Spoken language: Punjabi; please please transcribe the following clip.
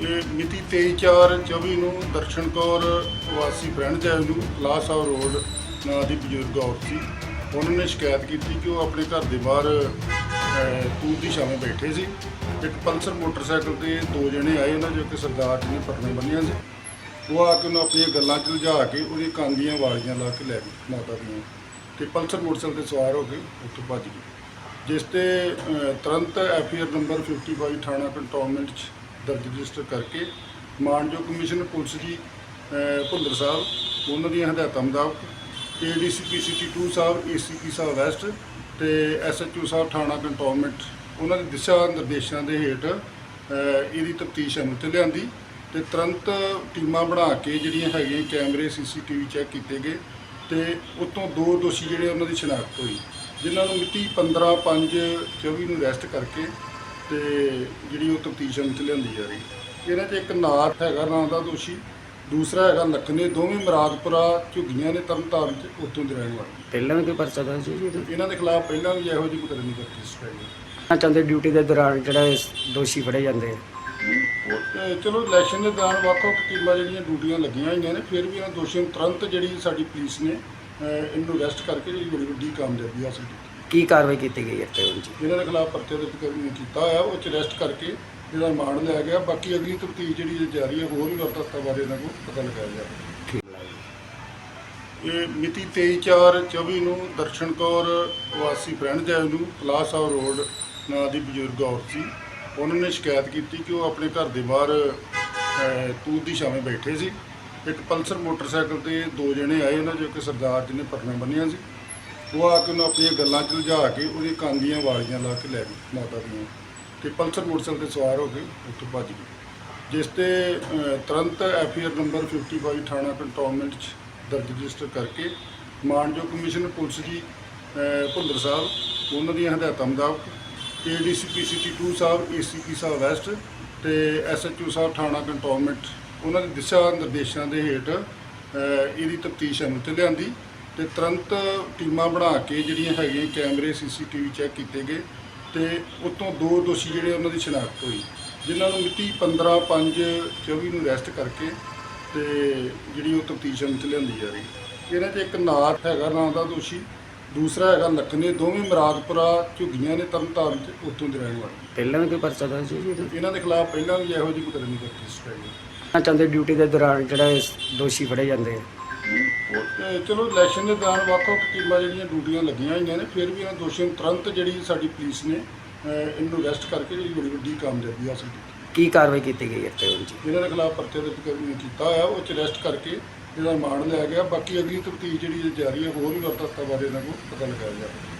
ਇਹ ਮਿਤੀ 23/4/24 ਨੂੰ ਦਰਸ਼ਨ ਕੌਰ ਵਾਸੀ ਫਰੈਂਡਸ ਨੂੰ ਕਲਾਸ ਆਫ ਰੋਡ ਨਾਂ ਦੀ ਬਜ਼ੁਰਗ ਔਰਤ ਸੀ। ਉਹਨਾਂ ਨੇ ਸ਼ਿਕਾਇਤ ਕੀਤੀ ਕਿ ਉਹ ਆਪਣੇ ਘਰ ਦੇ ਬਾਹਰ ਅਹ, ਤੂਤ ਦੀ ਛਾਵੇਂ ਬੈਠੇ ਸੀ। ਇੱਕ ਪਲਸਰ ਮੋਟਰਸਾਈਕਲ ਤੇ ਦੋ ਜਣੇ ਆਏ ਉਹਨਾਂ ਜੋ ਕਿ ਸਰਦਾਰ ਜੀ ਨੇ ਪਟਨੇ ਬੰਨ੍ਹੀਆਂ ਸੀ। ਉਹ ਆ ਕੇ ਉਹਨੂੰ ਆਪਣੀਆਂ ਗੱਲਾਂ 'ਚ ਉਲਝਾ ਕੇ ਉਹਦੀਆਂ ਕੰਨ ਦੀਆਂ ਵਾਲੀਆਂ ਲਾ ਕੇ ਲੈ ਗਏ ਮਾਤਾ ਦੀਆਂ। ਤੇ ਪਲਸਰ ਮੋਟਰਸਾਈਕਲ ਤੇ ਸਵਾਰ ਹੋ ਕੇ ਉੱਥੋਂ ਭੱਜ ਗਏ। ਜਿਸ ਤੇ ਅ, ਤੁਰੰਤ ਐਫਆਈਆਰ ਨੰਬਰ 55 ਥਾਣਾ ਕੰਟੋਨਮੈਂਟ 'ਚ ਦਰਜ ਰਜਿਸਟਰ ਕਰਕੇ ਮਾਨਯੋਗ ਕਮਿਸ਼ਨ ਪੁਲਿਸ ਜੀ ਭੁੰਦਰ ਸਾਹਿਬ, ਉਹਨਾਂ ਦੀਆਂ ਹਦਾਇਤਾਂ ਮੁਤਾਬਕ ਏਡੀਸੀਪੀ ਸਿਟੀ 2 ਸਾਹਿਬ, ਏਸੀਪੀ ਸਾਹਿਬ ਵੈਸਟ ਤੇ ਐਸਐਚਓ ਸਾਹਿਬ ਥਾਣਾ ਕੰਟੋਨਮੈਂਟ, ਉਹਨਾਂ ਦੇ ਦਿਸ਼ਾ ਨਿਰਦੇਸ਼ਾਂ ਦੇ ਹੇਠ ਇਹਦੀ ਤਫਤੀਸ਼ ਅਮਲ ਤੇ ਲਿਆਂਦੀ ਤੇ ਤੁਰੰਤ ਟੀਮਾਂ ਬਣਾ ਕੇ ਜਿਹੜੀਆਂ ਹੈਗੀਆਂ ਕੈਮਰੇ ਸੀਸੀਟੀਵੀ ਚੈੱਕ ਕੀਤੇ ਗਏ ਤੇ ਉਤੋਂ ਦੋ ਦੋਸ਼ੀ ਜਿਹੜੇ ਉਹਨਾਂ ਦੀ ਸ਼ਨਾਖਤ ਹੋਈ, ਜਿਨ੍ਹਾਂ ਨੂੰ ਮਿਤੀ 15 5 24 ਨੂੰ ਅਰੈਸਟ ਕਰਕੇ ਤੇ ਜਿਹੜੀ ਉਹ ਤਫਤੀਸ਼ 'ਚ ਲਿਆਂਦੀ ਜਾ ਰਹੀ। ਇਹਨਾਂ 'ਚ ਇੱਕ ਨਾਥ ਹੈਗਾ ਨਾਂ ਦਾ ਦੋਸ਼ੀ। ਦੂਸਰਾ ਹੈਗਾ ਲਖਨੇ ਦੋਵੇਂ ਮਰਾਦਪੁਰਾ ਝੁੱਗੀਆਂ ਨੇ ਤਰਨਤਾਰਨ 'ਚ ਉੱਥੋਂ ਦੇ ਰਹਿਣ ਵਾਲੇ। ਪਹਿਲਾਂ ਵੀ ਕੋਈ ਪਰਚਾ ਦਰਜ ਸੀ ਜੀ? ਇਹਨਾਂ ਦੇ ਖਿਲਾਫ ਪਹਿਲਾਂ ਵੀ ਇਹੋ ਜਿਹੀ ਕੋਈ ਤਰ੍ਹਾਂ ਦੀ ਹੈ ਨਾ ਚਾਹੁੰਦੇ ਡਿਊਟੀ ਦੇ ਦੌਰਾਨ ਜਿਹੜਾ ਇਸ ਦੋਸ਼ੀ ਫੜੇ ਜਾਂਦੇ ਆ। ਚਲੋ ਇਲੈਕਸ਼ਨ ਦੇ ਦੌਰਾਨ ਵੱਖ-ਵੱਖ ਟੀਮਾਂ ਜਿਹੜੀਆਂ ਡਿਊਟੀਆਂ ਲੱਗੀਆਂ ਹੋਈਆਂ ਨੇ ਫਿਰ ਵੀ ਇਹਨਾਂ ਦੋਸ਼ੀਆਂ ਨੂੰ ਤੁਰੰਤ ਜਿਹੜੀ ਸਾਡੀ ਪੁਲਿਸ ਨੇ ਇਹਨੂੰ ਅਰੈਸਟ ਕਰਕੇ ਜਿਹੜੀ ਬੜੀ ਵੱਡੀ ਕਾਮਯਾਬੀ ਹਾਸਲ ਕੀਤੀ। ਕੀ ਕਾਰਵਾਈ ਕੀਤੀ ਗਈ ਇੱਥੇ ਹੁਣ ਜੀ? ਇਹਨਾਂ ਦੇ ਖਿਲਾਫ ਪਰਚਾ ਦਰਜ ਕਰਨ ਕੀਤਾ ਹੋਇਆ ਉਹ ਚ ਅਰੈਸਟ ਕਰਕੇ ਇਹਦਾ ਰਿਮਾਂਡ ਲਿਆ ਗਿਆ। ਬਾਕੀ ਅਗਲੀ ਤਫਤੀਸ਼ ਜਿਹੜੀ ਜਾਰੀ ਹੈ ਹੋਰ ਵੀ ਵਰਤਸਤਾ ਬਾਰੇ ਇਹਨਾਂ ਕੋਲ ਪਤਾ ਲਗਾਇਆ ਜਾਵੇ। ਠੀਕ। ਇਹ ਮਿਤੀ 23/4/24 ਨੂੰ ਦਰਸ਼ਨ ਕੌਰ ਵਾਸੀ friends avenue class of road ਨਾਂ ਦੀ ਬਜ਼ੁਰਗ ਔਰਤ ਸੀ। ਉਹਨਾਂ ਨੇ ਸ਼ਿਕਾਇਤ ਕੀਤੀ ਕਿ ਉਹ ਆਪਣੇ ਘਰ ਦੇ ਬਾਹਰ ਅਹ, ਤੂਤ ਦੀ ਛਾਵੇਂ ਬੈਠੇ ਸੀ। ਇੱਕ ਪਲਸਰ ਮੋਟਰਸਾਈਕਲ ਤੇ ਦੋ ਜਣੇ ਆਏ ਉਹਨਾਂ ਜੋ ਕਿ ਸਰਦਾਰ ਜੀ ਨੇ ਪਟਨਾ ਬੰਨ੍ਹੀਆਂ ਸੀ। ਉਹ ਆ ਕੇ ਉਹਨੂੰ ਆਪਣੀਆਂ ਗੱਲਾਂ 'ਚ ਉਲਝਾ ਕੇ ਉਹਦੀਆਂ ਕੰਨ ਦੀਆਂ ਵਾਲੀਆਂ ਲਾ ਕੇ ਲੈ ਗਈ ਮਾਤਾ ਦੀਆਂ ਤੇ ਪਲਸਰ ਮੋਟਰਸਾਈਕਲ ਤੇ ਸਵਾਰ ਹੋ ਕੇ ਉੱਥੋਂ ਭੱਜ ਗਈ। ਜਿਸ ਤੇ ਅ, ਤੁਰੰਤ ਐਫਆਈਆਰ ਨੰਬਰ 55 ਥਾਣਾ ਕੰਟੋਨਮੈਂਟ 'ਚ ਦਰਜ ਰਜਿਸਟਰ ਕਰਕੇ ਮਾਨਯੋਗ ਕਮਿਸ਼ਨ ਪੁਲਿਸ ਜੀ ਅ, ਭੁੱਲਰ ਸਾਹਿਬ ਉਹਨਾਂ ਦੀਆਂ ਹਦਾਇਤਾਂ ਮੁਤਾਬਕ ਏਡੀਸੀਪੀ ਸਿਟੀ 2 ਸਾਹਿਬ ਏਸੀਪੀ ਸਾਹਿਬ ਵੈਸਟ ਤੇ ਐਸਐਚਓ ਸਾਹਿਬ ਥਾਣਾ ਕੰਟੋਨਮੈਂਟ ਉਹਨਾਂ ਦੇ ਦਿਸ਼ਾ ਨਿਰਦੇਸ਼ਾਂ ਦੇ ਹੇਠ ਇਹਦੀ ਤਫਤੀਸ਼ ਅਮਲ ਤੇ ਲਿਆਂਦੀ। ਤੇ ਤੁਰੰਤ ਟੀਮਾਂ ਬਣਾ ਕੇ ਜਿਹੜੀਆਂ ਹੈਗੀਆਂ ਕੈਮਰੇ ਸੀਸੀਟੀਵੀ ਚੈੱਕ ਕੀਤੇ ਗਏ ਤੇ ਉਤੋਂ ਦੋ ਦੋਸ਼ੀ ਜਿਹੜੇ ਉਹਨਾਂ ਦੀ ਸ਼ਨਾਖਤ ਹੋਈ ਜਿਨ੍ਹਾਂ ਨੂੰ ਮਿਤੀ 15 5 24 ਨੂੰ ਅਰੈਸਟ ਕਰਕੇ ਤੇ ਜਿਹੜੀ ਉਹ ਤਫਤੀਸ਼ 'ਚ ਲਿਆਂਦੀ ਜਾ ਰਹੀ। ਇਹਨਾਂ 'ਚ ਇੱਕ ਨਾਥ ਹੈਗਾ ਨਾਂ ਦਾ ਦੋਸ਼ੀ ਦੂਸਰਾ ਹੈਗਾ ਲਖਨੇ ਦੋਵੇਂ ਮਰਾਦਪੁਰਾ ਝੁੱਗੀਆਂ ਨੇ ਤਰਨਤਾਰਨ 'ਚ ਉੱਥੋਂ ਦੇ ਰਹਿਣ ਵਾਲੇ। ਪਹਿਲਾਂ ਵੀ ਕੋਈ ਪਰਚਾ ਦਰਜ ਸੀ ਇਹਦੇ? ਇਹਨਾਂ ਦੇ ਖਿਲਾਫ ਪਹਿਲਾਂ ਵੀ ਇਹੋ ਜਿਹੀ ਕੋਈ ਰਜਿਸਟਰ ਹੈ ਨਾ ਚਾਹੁੰਦੇ ਡਿਊਟੀ ਦੇ ਦੌਰਾਨ ਜਿਹੜਾ ਦੋਸ਼ੀ ਫੜੇ ਜਾਂਦੇ ਆ। ਉਹ, ਚਲੋ ਇਲੈਕਸ਼ਨ ਦੇ ਦੌਰਾਨ ਵੱਖ-ਵੱਖ ਟੀਮਾਂ ਜਿਹੜੀਆਂ ਡਿਊਟੀਆਂ ਲੱਗੀਆਂ ਹੋਈਆਂ ਨੇ ਫਿਰ ਵੀ ਇਹਨਾਂ ਦੋਸ਼ੀਆਂ ਨੂੰ ਤੁਰੰਤ ਜਿਹੜੀ ਸਾਡੀ ਪੁਲਿਸ ਨੇ ਅਹ, ਇਹਨੂੰ ਅਰੈਸਟ ਕਰਕੇ ਜਿਹੜੀ ਬੜੀ ਵੱਡੀ ਕਾਮਯਾਬੀ ਹਾਸਲ ਕੀਤੀ। ਕੀ ਕਾਰਵਾਈ ਕੀਤੀ ਗਈ ਇੱਥੇ ਹੁਣ ਜੀ? ਇਹਨਾਂ ਦੇ ਖਿਲਾਫ ਪਰਚਾ ਦਰਜ ਕਰਨ ਕੀਤਾ ਹੋਇਆ ਉਹ ਚ ਅਰੈਸਟ ਕਰਕੇ ਇਹਦਾ ਰਿਮਾਂਡ ਲਿਆ ਗਿਆ। ਬਾਕੀ ਅਗਲੀ ਤਫਤੀਸ਼ ਜਿਹੜੀ ਜਾਰੀ ਹੈ ਹੋਰ ਵੀ ਵਰਤਸਤਾ ਬਾਰੇ ਇਹਨਾਂ ਕੋਲ ਪਤਾ ਲਗਾਇਆ ਜਾਵੇ।